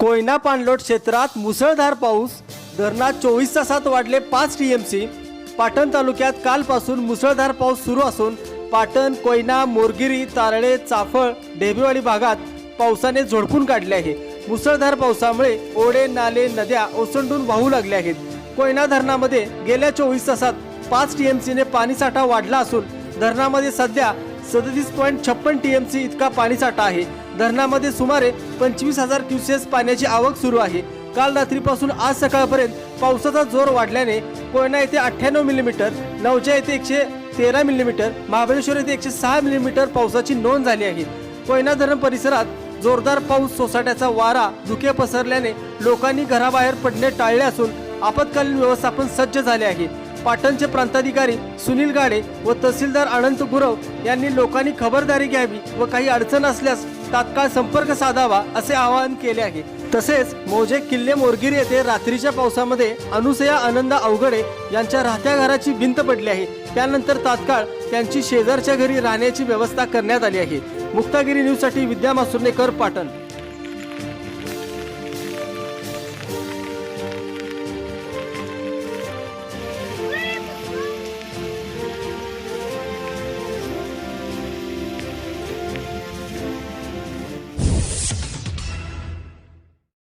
कोयना पाणलोट क्षेत्रात मुसळधार पाऊस धरणात चोवीस तासात वाढले पाच टीएमसी. पाटण तालुक्यात कालपासून मुसळधार पाऊस सुरू असून पाटण कोयना मोरगिरी तारळे चाफळ ढेबेवाडी भागात पावसाने झोडपून काढले आहे. मुसळधार पावसामुळे ओढे नाले नद्या ओसंडून वाहू लागल्या आहेत. कोयना धरणामध्ये गेल्या चोवीस तासात पाच टीएमसीने पाणीसाठा वाढला असून धरणामध्ये सध्या सदतीस पॉईंट छप्पन टीएमसी इतका पाणीसाठा आहे. धरणामध्ये सुमारे पंचवीस हजार क्युसेस पाण्याची आवक सुरू आहे. काल रात्रीपासून आज सकाळपर्यंत पावसाचा जोर वाढल्याने कोयना येथे अठ्ठ्याण्णव मिलीमीटर नवजा येथे एकशे तेरा मिलीमीटर महाबळेश्वर येथे एकशे सहा मिलीमीटर पावसाची नोंद झाली आहे. कोयना धरण परिसरात जोरदार पाऊस सोसाट्याचा वारा धुके पसरल्याने लोकांनी घराबाहेर पडणे टाळले असून आपत्कालीन व्यवस्थापन सज्ज झाले आहे. पाटणचे प्रांताधिकारी सुनील गाडे व तहसीलदार अनंत गुरव यांनी लोकांनी खबरदारी घ्यावी व काही अडचण असल्यास तात्काळ संपर्क साधावा असे आवाहन केले आहे. तसेच मोजे किल्ले मोरगिरी येथे रात्रीच्या पावसामध्ये अनुसया आनंद अवघडे यांच्या राहत्या घराची भिंत पडली आहे. त्यानंतर तात्काळ त्यांची शेजारच्या घरी राहण्याची व्यवस्था करण्यात आली आहे. मुक्तागिरी न्यूजसाठी विद्या मासुर्नेकर पाटण.